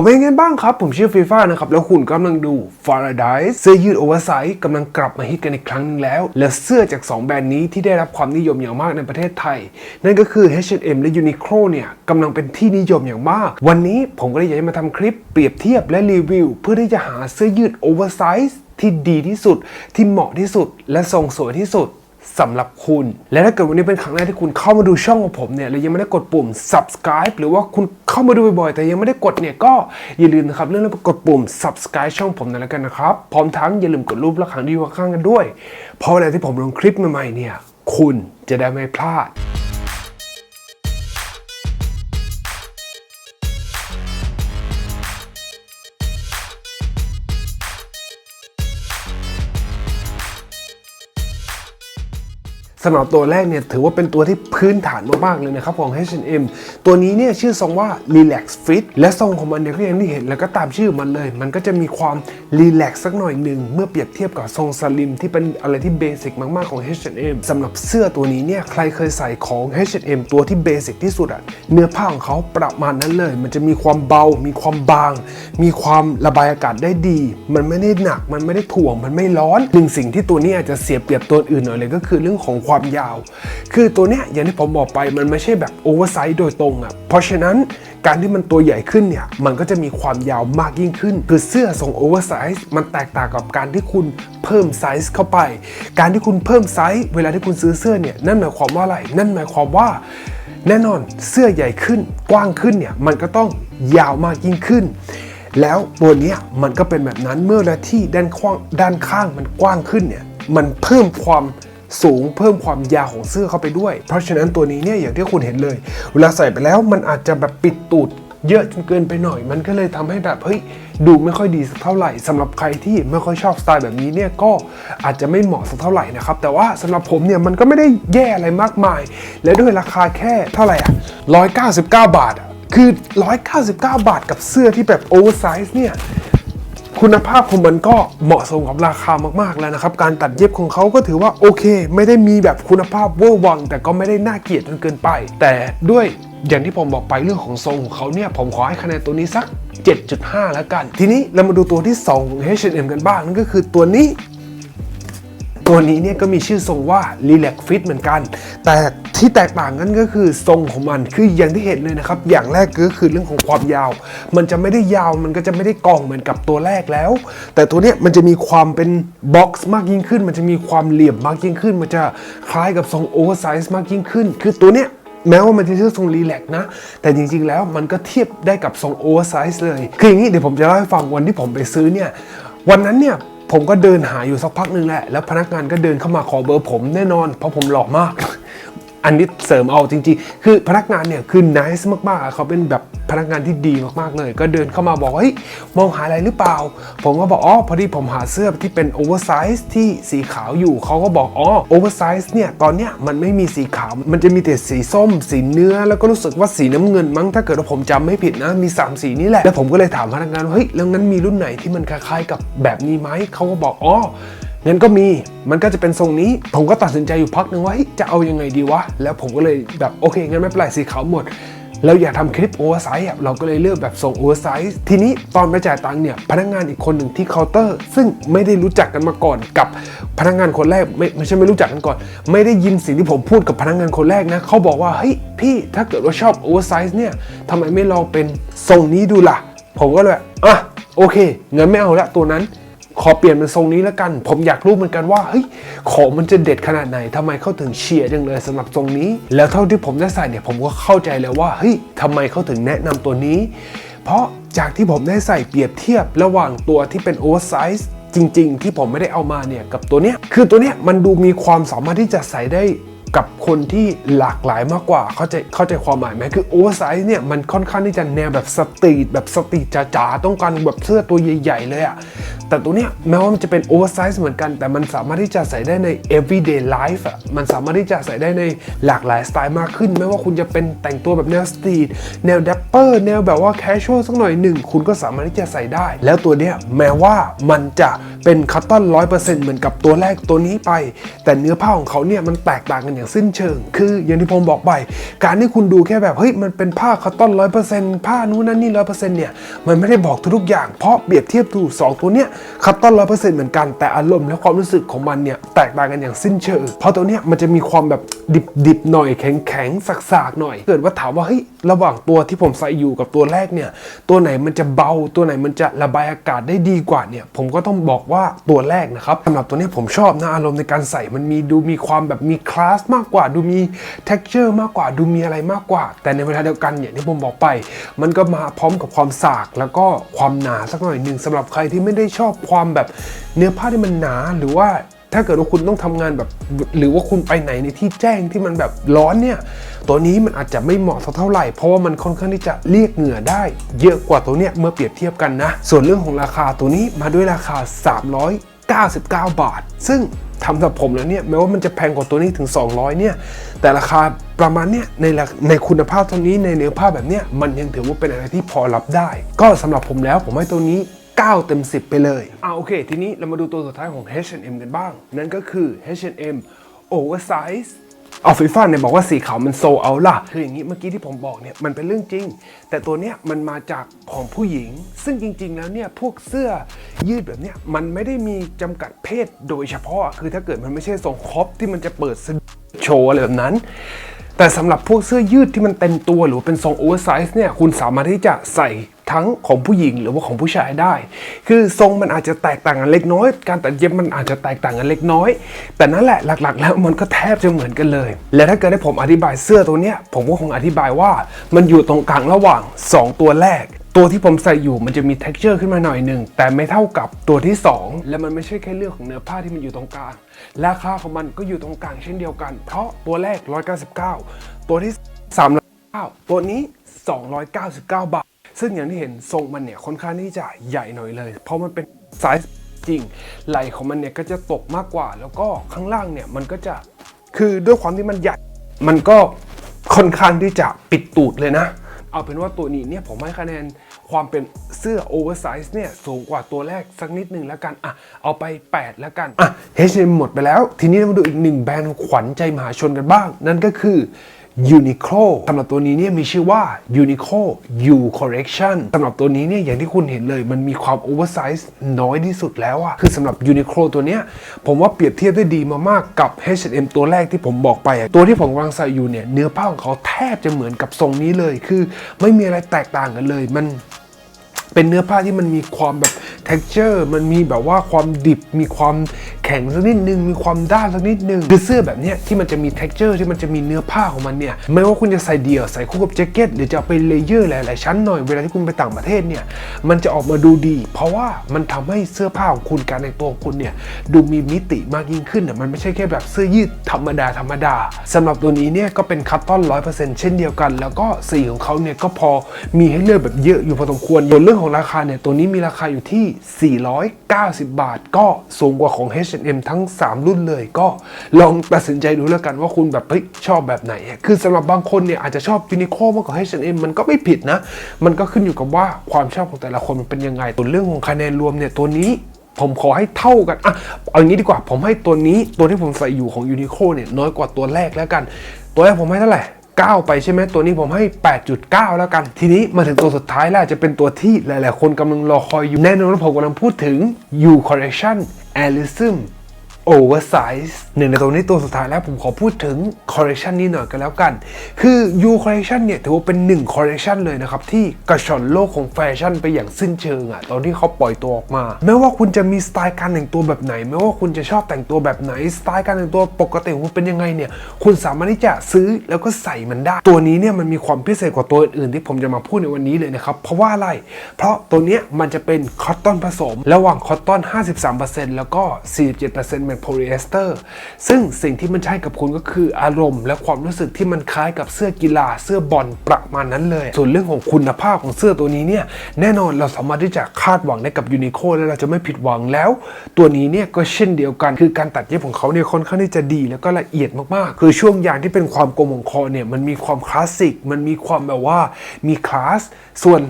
ผมเป็นไงบ้างครับ ผมชื่อฟีฟ่านะครับ แล้วคุณกำลังดู Paradise เสื้อยืดโอเวอร์ไซส์กำลังกลับมาฮิตกันอีกครั้งหนึงแล้ว และเสื้อจาก 2 แบรนด์นี้ที่ได้รับความนิยมอย่างมากในประเทศไทย นั่นก็คือ H&M และ Uniqlo เนี่ยกำลังเป็นที่นิยมอย่างมาก วันนี้ผมก็เลยอยากจะมาทำคลิปเปรียบเทียบและรีวิว เพื่อที่จะหาเสื้อยืดโอเวอร์ไซส์ที่ดีที่สุดที่เหมาะที่สุด และทรงสวยที่สุด สำหรับคุณ และถ้าเกิดวันนี้เป็นครั้งแรกที่คุณเข้ามาดูช่องของผมเนี่ยแล้วยังไม่ได้กดปุ่ม subscribe หรือว่าคุณเข้ามาดูบ่อยๆแต่ยังไม่ได้กดเนี่ยก็อย่าลืมนะครับเรื่องนี้กดปุ่ม subscribe ช่องผมหนั่นแล้วกันนะครับ พร้อมทั้งอย่าลืมกดรูประฆังที่อยู่ข้างๆกันด้วย เพราะเวลาที่ผมลงคลิปใหม่ๆเนี่ยคุณจะได้ไม่พลาดำหรับตัวแรกเนี่ยถือว่าเป็นตัวที่พื้นฐานมากๆเลยนะครับของ H&M ตัวนี้เนี่ยชื่อทรงว่า Relax Fit และทรงของมันเนี่ยก็อย่างที่เห็นแล้วก็ตามชื่อมันเลย มันก็จะมีความ Relax สักหน่อยหนึ่งเมื่อเปรียบเทียบกับทรงสลิมที่เป็นอะไรที่เบสิกมากๆของ H&M สำหรับเสื้อตัวนี้เนี่ยใครเคยใส่ของ H&M ตัวที่เบสิกที่สุดอะเนื้อผ้าของเขาประมาณนั้นเลย มันจะมีความเบา มีความบาง มีความระบายอากาศได้ดี มันไม่ได้หนัก มันไม่ได้ถ่วง มันไม่ร้อนหนึ่งสิ่งที่ตัวนี้อาจจะเสียเปรียบตัวอื่นหน่อยเลยก็คือเรื่องของความยาว คือตัวเนี้ยอย่างที่ผมบอกไปมันไม่ใช่แบบโอเวอร์ไซส์โดยตรงอะ เพราะฉะนั้นการที่มันตัวใหญ่ขึ้นเนี่ย มันก็จะมีความยาวมากยิ่งขึ้น คือเสื้อทรงโอเวอร์ไซส์มันแตกต่างกับการที่คุณเพิ่มไซส์เข้าไป การที่คุณเพิ่มไซส์เวลาที่คุณซื้อเสื้อเนี่ยนั่นหมายความว่าอะไร นั่นหมายความว่าแน่นอนเสื้อใหญ่ขึ้นกว้างขึ้นเนี่ยมันก็ต้องยาวมากยิ่งขึ้น แล้วตัวเนี้ยมันก็เป็นแบบนั้นเมื่อเวลาที่ด้านข้างด้านข้างมันกว้างขึ้นเนี่ยมันเพิ่มความ สูงเพิ่มความยาวของเสื้อเข้าไปด้วย เพราะฉะนั้นตัวนี้เนี่ยอย่างที่คุณเห็นเลย เวลาใส่ไปแล้วมันอาจจะแบบปิดตูดเยอะจนเกินไปหน่อย มันก็เลยทำให้แบบเฮ้ยดูไม่ค่อยดีสักเท่าไหร่สำหรับใครที่ไม่ค่อยชอบสไตล์แบบนี้เนี่ยก็อาจจะไม่เหมาะสักเท่าไหร่นะครับ แต่ว่าสำหรับผมเนี่ยมันก็ไม่ได้แย่อะไรมากมาย และด้วยราคาแค่เท่าไหร่อะ199 บาทอะคือ 199 บาทกับเสื้อที่แบบโอเวอร์ไซส์เนี่ย คุณภาพของมันก็เหมาะสมกับราคามากๆแล้วนะครับ การตัดเย็บของเขาก็ถือว่าโอเค ไม่ได้มีแบบคุณภาพเวอร์วัง แต่ก็ไม่ได้น่าเกลียดจนเกินไป แต่ด้วยอย่างที่ผมบอกไปเรื่องของทรงของเขาเนี่ยผมขอให้คะแนนตัวนี้สัก 7.5 แล้วกัน ทีนี้เรามาดูตัวที่ 2 ของ H&M กันบ้างนั่นก็คือตัวนี้ ตัวนี้เนี่ยก็มีชื่อทรงว่า Relax Fit เหมือนกัน แต่ที่แตกต่างกันก็คือทรงของมันคืออย่างที่เห็นเลยนะครับ อย่างแรกก็คือเรื่องของความยาว มันจะไม่ได้ยาวมันก็จะไม่ได้กองเหมือนกับตัวแรกแล้ว แต่ตัวเนี้ยมันจะมีความเป็นบ็อกซ์มากยิ่งขึ้น มันจะมีความเหลี่ยมมากยิ่งขึ้น มันจะคล้ายกับทรงโอเวอร์ไซส์มากยิ่งขึ้น คือตัวเนี้ยแม้ว่ามันจะชื่อทรงรีแลกนะ แต่จริงๆแล้วมันก็เทียบได้กับทรงโอเวอร์ไซส์เลย คืออย่างนี้เดี๋ยวผมจะเล่าให้ฟังวันที่ผมไปซื้อเนี่ย วันนั้นเนี่ย ผมก็เดินหาอยู่สักพักหนึ่งแหละ แล้วพนักงานก็เดินเข้ามาขอเบอร์ผมแน่นอน เพราะผมหล่อมาก อันนี้เสริมเอาจริงๆ คือพนักงานเนี่ยคือ nice มากๆ เขาเป็นแบบพนักงานที่ดีมากๆเลย ก็เดินเข้ามาบอกเฮ้ยมองหาอะไรหรือเปล่า ผมก็บอกอ๋อพอดีผมหาเสื้อที่เป็นโอเวอร์ไซส์ที่สีขาวอยู่ เขาก็บอกอ๋อโอเวอร์ไซส์เนี่ยตอนเนี้ยมันไม่มีสีขาว มันจะมีแต่สีส้ม สีเนื้อ แล้วก็รู้สึกว่าสีน้ำเงินมั้งถ้าเกิดว่าผมจำไม่ผิดนะ มี 3 สีนี้แหละ แล้วผมก็เลยถามพนักงานว่าเฮ้ยแล้วงั้นมีรุ่นไหนที่มันคล้ายๆกับแบบนี้ไหมเขาก็บอกอ๋อ เงั้นก็มีมันก็จะเป็นทรงนี้ ผมก็ตัดสินใจอยู่พักหนึ่งว่าจะเอายังไงดีวะ แล้วผมก็เลยแบบโอเคงั้นไม่เป็นไรสีขาวหมดแล้วอยากทำคลิปโอเวอร์ไซส์เราก็เลยเลือกแบบทรงโอเวอร์ไซส์ทีนี้ตอนไปจ่ายตังค์เนี่ย พนักงานอีกคนหนึ่งที่เคาน์เตอร์ ซึ่งไม่ได้รู้จักกันมาก่อนกับพนักงานคนแรกไม่ไม่ใช่ไม่รู้จักกันก่อน ไม่ได้ยินสิ่งที่ผมพูดกับพนักงานคนแรกนะเขาบอกว่าเฮ้ยพี่ถ้าเกิดว่าชอบโอเวอร์ไซส์เนี่ยทำไมไม่ลองเป็นทรงนี้ดูล่ะ ผมก็เลยอะโอเคเงั้นไม่เอาละตัวนั้น ขอเปลี่ยนเป็นทรงนี้แล้วกัน ผมอยากรู้เหมือนกันว่าเฮ้ยของมันจะเด็ดขนาดไหนทำไมเขาถึงเชียร์จังเลยสำหรับทรงนี้ แล้วเท่าที่ผมได้ใส่เนี่ยผมก็เข้าใจแล้วว่าเฮ้ยทำไมเขาถึงแนะนำตัวนี้ เพราะจากที่ผมได้ใส่เปรียบเทียบระหว่างตัวที่เป็นโอเวอร์ไซส์จริง ๆ ที่ผมไม่ได้เอามาเนี่ยกับตัวเนี้ยคือตัวเนี้ยมันดูมีความสามารถที่จะใส่ได้กับคนที่หลากหลายมากกว่าเข้าใจเข้าใจความหมายไหมคือโอเวอร์ไซส์เนี่ยมันค่อนข้างที่จะแนวแบบสตรีทแบบสตรีทจ๋าๆต้องการแบบเสื้อตัวใหญ่ ๆ เลยอะ แต่ตัวเนี้ยแม้ว่ามันจะเป็นโอเวอร์ไซส์เหมือนกัน แต่มันสามารถที่จะใส่ได้ใน everyday life อะมันสามารถที่จะใส่ได้ในหลากหลายสไตล์มากขึ้น ไม่ว่าคุณจะเป็นแต่งตัวแบบแนวสตรีทแนวแดปเปอร์แนวแบบว่าแคชชวลสักหน่อยหนึ่งคุณก็สามารถที่จะใส่ได้ แล้วตัวเนี้ยแม้ว่ามันจะเป็นคัตตอนร้อยเปอร์เซ็นต์เหมือนกับตัวแรกตัวนี้ไป แต่เนื้อผ้าของเขาเนี่ยมันแตกต่างกันอย่างสิ้นเชิง คืออย่างที่ผมบอกไป การที่คุณดูแค่แบบเฮ้ยมันเป็นผ้าคอตตอนร้อยเปอร์เซ็นต์ผ้านู้นนั่นนี่ร้อยเปอร์เซ็นต์เนี่ยมันไม่ได้บอกทุกอย่างเพราะเปรียบเทียบดูสองตัวเนี้ยคอตตอนร้อยเปอร์เซ็นต์เหมือนกันแต่อารมณ์และความรู้สึกของมันเนี่ยแตกต่างกันอย่างสิ้นเชิงเพราะตัวเนี้ยมันจะมีความแบบดิบๆหน่อยแข็งๆสักๆหน่อย เกิดว่าถามว่าเฮ้ยระหว่างตัวที่ผมใส่อยู่กับตัวแรกเนี่ยตัวไหนมันจะเบาตัวไหนมันจะระบายอากาศได้ดีกว่าเนี่ยผมก็ต้องบอกว่าตัวแรกนะครับสำหรับตัวเนี้ยผมชอบนะอารมณ์ในการใส่มันมีดูมีความแบบมีคลาสมากกว่าดูมี t e x t อร์มากกว่าดูมีอะไรมากกว่า แต่ในเวลาเดียวกันอย่างที่ผมบอกไป มันก็มาพร้อมกับความสากแล้วก็ความหนาสักหน่อยหนึ่งสำหรับใครที่ไม่ได้ชอบความแบบเนื้อผ้าที่มันหนาหรือว่าถ้าเกิดว่าคุณต้องทำงานแบบ หรือว่าคุณไปไหนในที่แจ้งที่มันแบบร้อนเนี่ย ตัวนี้มันอาจจะไม่เหมาะสักเท่าไหร่ เพราะว่ามันค่อนข้างที่จะเรียกเหงื่อได้ เยอะกว่าตัวเนี้ยเมื่อเปรียบเทียบกันนะ ส่วนเรื่องของราคาตัวนี้มาด้วยราคา 399 บาท ซึ่งทำสำหรับผมแล้วเนี่ยแม้ว่ามันจะแพงกว่าตัวนี้ถึง 200 เนี่ย แต่ราคาประมาณเนี้ยในในคุณภาพตรงนี้ในเนื้อผ้าแบบเนี้ยมันยังถือว่าเป็นอะไรที่พอรับได้ ก็สำหรับผมแล้วผมให้ตัวนี้ 9 เต็ม 10 ไปเลยอ่าโอเค ทีนี้เรามาดูตัวสุดท้ายของ H&M กันบ้าง นั่นก็คือ H&M Oversize เอาฟีฟ่าเนี่ยบอกว่าสีขาวมันโซเอาล่ะ คืออย่างนี้เมื่อกี้ที่ผมบอกเนี่ยมันเป็นเรื่องจริง แต่ตัวเนี้ยมันมาจากของผู้หญิง ซึ่งจริง ๆ แล้วเนี่ยพวกเสื้อยืดแบบเนี้ยมันไม่ได้มีจำกัดเพศโดยเฉพาะ คือถ้าเกิดมันไม่ใช่ทรงครอปที่มันจะเปิดสะโชว์อะไรแบบนั้น แต่สำหรับพวกเสื้อยืดที่มันเต็มตัวหรือว่าเป็นทรงโอเวอร์ไซส์เนี่ยคุณสามารถที่จะใส่ ทั้งของผู้หญิงหรือว่าของผู้ชายได้ คือทรงมันอาจจะแตกต่างกันเล็กน้อย การตัดเย็บมันอาจจะแตกต่างกันเล็กน้อย แต่นั่นแหละหลักๆ แล้วมันก็แทบจะเหมือนกันเลย และถ้าเกิดให้ผมอธิบายเสื้อตัวเนี้ยผมก็คงอธิบายว่ามันอยู่ตรงกลางระหว่าง 2 ตัวแรกตัวที่ผมใส่อยู่มันจะมี t e x t อร์ขึ้นมาหน่อยหนึ่งแต่ไม่เท่ากับตัวที่ 2 และมันไม่ใช่แค่เรื่องของเนื้อผ้าที่มันอยู่ตรงกลางราคาของมันก็อยู่ตรงกลางเช่นเดียวกัน เพราะตัวแรก 199 ตัวที่3 9ตัวนี้ 299 บาท ซึ่งอย่างที่เห็นทรงมันเนี่ยค่อนข้างที่จะใหญ่หน่อยเลย เพราะมันเป็นไซส์จริง ไหล่ของมันเนี่ยก็จะตกมากกว่า แล้วก็ข้างล่างเนี่ยมันก็จะคือด้วยความที่มันใหญ่ มันก็ค่อนข้างที่จะปิดตูดเลยนะ เอาเป็นว่าตัวนี้เนี่ยผมให้คะแนนความเป็นเสื้อโอเวอร์ไซส์เนี่ยสูงกว่าตัวแรกสักนิดหนึ่งแล้วกัน อะ เอาไป 8 แล้วกัน อะ H&M หมดไปแล้ว ทีนี้เรามาดูอีกหนึ่งแบรนด์ขวัญใจมหาชนกันบ้าง นั่นก็คือ Uniqlo สำหรับตัวนี้เนี่ยมีชื่อว่า Uniqlo U Collection สำหรับตัวนี้เนี่ยอย่างที่คุณเห็นเลย มันมีความโอเวอร์ไซส์น้อยที่สุดแล้วอะคือสำหรับ Uniqlo ตัวเนี้ยผมว่าเปรียบเทียบได้ดีมามากกับ H&M ตัวแรกที่ผมบอกไปอะตัวที่ผมกำลังใส่อยู่เนี่ยเนื้อผ้าของเขาแทบจะเหมือนกับทรงนี้เลย คือไม่มีอะไรแตกต่างกันเลย มันเป็นเนื้อผ้าที่มันมีความแบบ texture มันมีแบบว่าความดิบ มีความแข็งสักนิดนึง มีความด้านสักนิดนึงคือเสื้อแบบเนี้ยที่มันจะมี texture ที่มันจะมีเนื้อผ้าของมันเนี่ย ไม่ว่าคุณจะใส่เดี่ยว ใส่คู่กับแจ็คเก็ต หรือจะเอาไปเลเยอร์หลาย ๆ ชั้นหน่อย เวลาที่คุณไปต่างประเทศเนี่ย มันจะออกมาดูดี เพราะว่ามันทำให้เสื้อผ้าของคุณการในตัวของคุณเนี่ยดูมีมิติมากยิ่งขึ้นอะ มันไม่ใช่แค่แบบเสื้อยืดธรรมดาธรรมดาสำหรับตัวนี้เนี่ยก็เป็นคัตตอน100%เช่นเดียวกัน แล้วก็สีของเขาเนี่ยก็พอมีให้เลือกแบบเยอะอยู่พอสมควรส่วนเรื่องของราคาเนี่ยตัวนี้มีราคาอยู่ที่490 บาท ก็สูงกว่าของ H&M ทั้ง 3 รุ่นเลย ก็ลองตัดสินใจดูแล้วกันว่าคุณแบบเฮ้ยชอบแบบไหนอะคือสำหรับบางคนเนี่ยอาจจะชอบ Uniqlo มากกว่า H&M มันก็ไม่ผิดนะ มันก็ขึ้นอยู่กับว่าความชอบของแต่ละคนมันเป็นยังไงส่วนเรื่องของคะแนนรวมเนี่ยตัวนี้ผมขอให้เท่ากัน อะ เอาอย่างนี้ดีกว่า ผมให้ตัวนี้ ตัวที่ผมใส่อยู่ของยูนิโคเนี่ยน้อยกว่าตัวแรกแล้วกัน ตัวแรกผมให้เท่าไหร่ 9 ไปใช่ไหมตัวนี้ผมให้ 8.9 แล้วกัน ทีนี้มาถึงตัวสุดท้ายแล้วจะเป็นตัวที่หลาย ๆ คนกำลังรอคอยอยู่แน่นอนว่าผมกำลังพูดถึง U Collection Alism Oversize หนึ่งในตัวนี้ตัวสุดท้ายแล้วผมขอพูดถึง Collection นี้หน่อยกันแล้วกัน คือ U Collection เนี่ย ถือว่าเป็นหนึ่ง Collection เลยนะครับ ที่กระชอนโลกของแฟชั่นไปอย่างสิ้นเชิงอะ่ะตอนที่เขาปล่อยตัวออกมาไม่ว่าคุณจะมีสไตล์การแต่งตัวแบบไหนไม่ว่าคุณจะชอบแต่งตัวแบบไหน สไตล์การแต่งตัวปกติของคุณเป็นยังไงเนี่ย คุณสามารถที่จะซื้อแล้วก็ใส่มันได้ ตัวนี้เนี่ยมันมีความพิเศษกว่าตัวอื่นๆที่ผมจะมาพูดในวันนี้เลยนะครับเพราะว่าอะไร เพราะตัวเนี้ยมันจะเป็นคอตตอนผสม ระหว่างคอตตอน 53%แล้วก็ 47%เป็นโพลีเอสเตอร์ซึ่งสิ่งที่มันใช้กับคุณก็คืออารมณ์ และความรู้สึกที่มันคล้ายกับเสื้อกีฬาเสื้อบอลประมาณนั้นเลย ส่วนเรื่องของคุณภาพของเสื้อตัวนี้เนี่ยแน่นอนเราสามารถที่จะคาดหวังได้กับยูนิโคและเราจะไม่ผิดหวังแล้ว ตัวนี้เนี่ยก็เช่นเดียวกันคือการตัดเย็บของเขาเนี่ยค่อนข้างที่จะดีแล้วก็ละเอียดมากๆ คือช่วงยางที่เป็นความกลมของคอเนี่ยมันมีความคลาสสิกมันมีความแบบว่ามีคลาสส่วน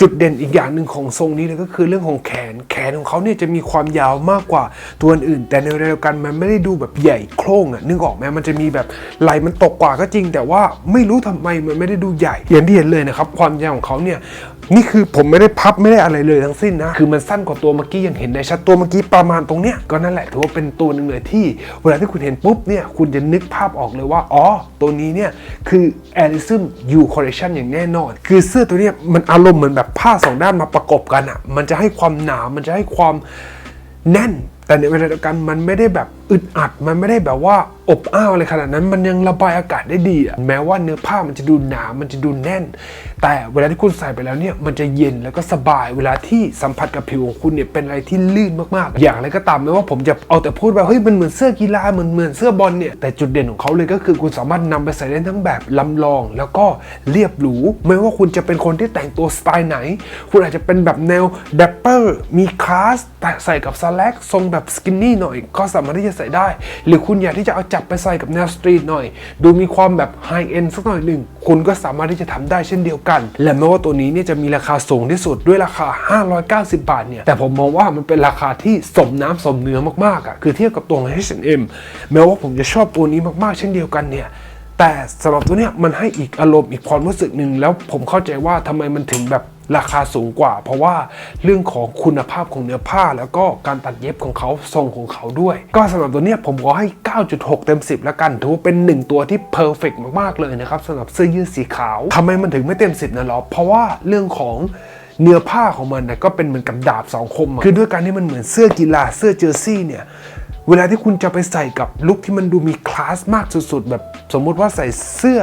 จุดเด่นอีกอย่างหนึ่งของทรงนี้เลยก็คือเรื่องของแขน แขนของเขาเนี่ยจะมีความยาวมากกว่าตัวอื่น แต่ในเวลาเดียวกันมันไม่ได้ดูแบบใหญ่โคร่งอะนึกออกไหมมันจะมีแบบไหลมันตกกว่าก็จริง แต่ว่าไม่รู้ทำไมมันไม่ได้ดูใหญ่อย่างที่เห็นเลยนะครับ ความยาวของเขาเนี่ย นี่คือผมไม่ได้พับไม่ได้อะไรเลยทั้งสิ้นนะ คือมันสั้นกว่าตัวเมื่อกี้ยังเห็นได้ชัดตัวเมื่อกี้ประมาณตรงเนี้ยก็นั่นแหละถือว่าเป็นตัวหนึ่งเลยที่ เวลาที่คุณเห็นปุ๊บเนี่ยคุณจะนึกภาพออกเลยว่า อ๋อ ตัวนี้เนี่ยคือ a l i s m U Collection อย่างแน่นอน คือเสื้อตัวเนี้ยมันอารมณ์เหมือนแบบผ้าสองด้านมาประกบกันอะ่ะมันจะให้ความหนา มันจะให้ความแน่น แต่ในเวลาเดียวกันมันไม่ได้แบบอึดอัดมันไม่ได้แบบว่า อบอ้าวอะไรขนาดนั้นมันยังระบายอากาศได้ดีอะแม้ว่าเนื้อผ้ามันจะดูหนา มันจะดูแน่น แต่เวลาที่คุณใส่ไปแล้วเนี่ยมันจะเย็นแล้วก็สบายเวลาที่สัมผัสกับผิวของคุณเนี่ยเป็นอะไรที่ลื่นมากๆ อย่างไรก็ตามไม่ว่าผมจะเอาแต่พูดว่าเฮ้ยมันเหมือนเสื้อกีฬาเหมือนเหมือนเสื้อบอลเนี่ยแต่จุดเด่นของเขาเลยก็คือคุณสามารถนำไปใส่ได้ทั้งแบบลำลอง แล้วก็เรียบหรูไม่ว่าคุณจะเป็นคนที่แต่งตัวสไตล์ไหน คุณอาจจะเป็นแบบแนวแดปเปอร์มีคลาสแต่ใส่กับสแลกทรงแบบสกินนี่หน่อย ก็สามารถที่จะใส่ได้ หรือคุณอยากที่จะเอาจบไปใส่กับแนวสตรีทหน่อย ดูมีความแบบไฮเอ็นสักหน่อยหนึ่ง คุณก็สามารถที่จะทำได้เช่นเดียวกัน และแม้ว่าตัวนี้เนี่ยจะมีราคาสูงที่สุดด้วยราคา 590 บาทเนี่ย แต่ผมมองว่ามันเป็นราคาที่สมน้ำสมเนื้อมากๆอะ คือเทียบกับตัว H&M แม้ว่าผมจะชอบตัวนี้มากๆ เช่นเดียวกันเนี่ยแต่สำหรับตัวเนี้ยมันให้อีกอารมณ์อีกความรู้สึกหนึ่งแล้วผมเข้าใจว่าทำไมมันถึงแบบ ราคาสูงกว่า เพราะว่าเรื่องของคุณภาพของเนื้อผ้า แล้วก็การตัดเย็บของเขาทรงของเขาด้วย ก็สำหรับตัวเนี้ยผมขอให้ 9.6 เต็ม 10 แล้วกันถือว่าเป็นหนึ่งตัวที่เพอร์เฟกมากๆเลยนะครับสำหรับเสื้อยืดสีขาวทำไมมันถึงไม่เต็ม 10นะหรอเพราะว่าเรื่องของเนื้อผ้าของมันนะก็เป็นเหมือนกับดาบสองคม คือด้วยการที่มันเหมือนเสื้อกีฬาเสื้อเจอร์ซี่เนี่ยเวลาที่คุณจะไปใส่กับลุคที่มันดูมีคลาสมากสุดๆ แบบสมมุติว่าใส่เสื้อ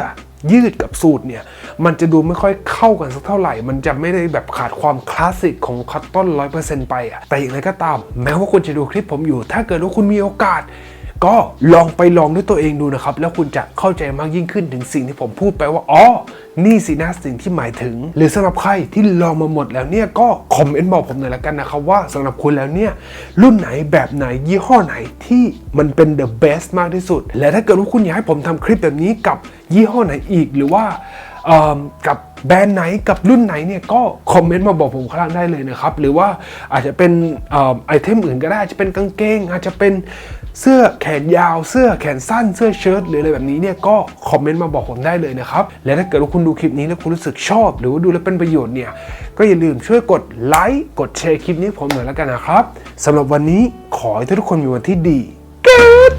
ยืดกับสูตรเนี่ย มันจะดูไม่ค่อยเข้ากันสักเท่าไหร่ มันจะไม่ได้แบบขาดความคลาสสิกของคัตตอนร้อยเปอร์เซ็นต์ไปอะแต่อย่างไรก็ตาม แม้ว่าคุณจะดูคลิปผมอยู่ ถ้าเกิดว่าคุณมีโอกาส ก็ลองไปลองด้วยตัวเองดูนะครับ แล้วคุณจะเข้าใจมากยิ่งขึ้นถึงสิ่งที่ผมพูดไปว่าอ๋อนี่สินะสิ่งที่หมายถึง หรือสำหรับใครที่ลองมาหมดแล้วเนี่ยก็คอมเมนต์บอกผมหน่อยละกันนะครับว่าสำหรับคุณแล้วเนี่ยรุ่นไหนแบบไหนยี่ห้อไหนที่มันเป็น the best มากที่สุด และถ้าเกิดว่าคุณอยากให้ผมทำคลิปแบบนี้กับยี่ห้อไหนอีกหรือว่ากับแบรนด์ไหนกับรุ่นไหนเนี่ยก็คอมเมนต์มาบอกผมข้างล่างได้เลยนะครับ หรือว่าอาจจะเป็นอไอเทมอื่นก็ได้อาจจะเป็นกางเกง อาจจะเป็น เสื้อแขนยาว เสื้อแขนสั้น เสื้อเชิ้ตหรืออะไรแบบนี้เนี่ยก็คอมเมนต์มาบอกผมได้เลยนะครับ และถ้าเกิดว่าคุณดูคลิปนี้แล้วคุณรู้สึกชอบ หรือว่าดูแล้วเป็นประโยชน์เนี่ยก็อย่าลืมช่วยกดไลค์กดแชร์คลิปนี้ผมหน่อยแล้วกันนะครับสำหรับวันนี้ขอให้ทุกคนมีวันที่ดี Good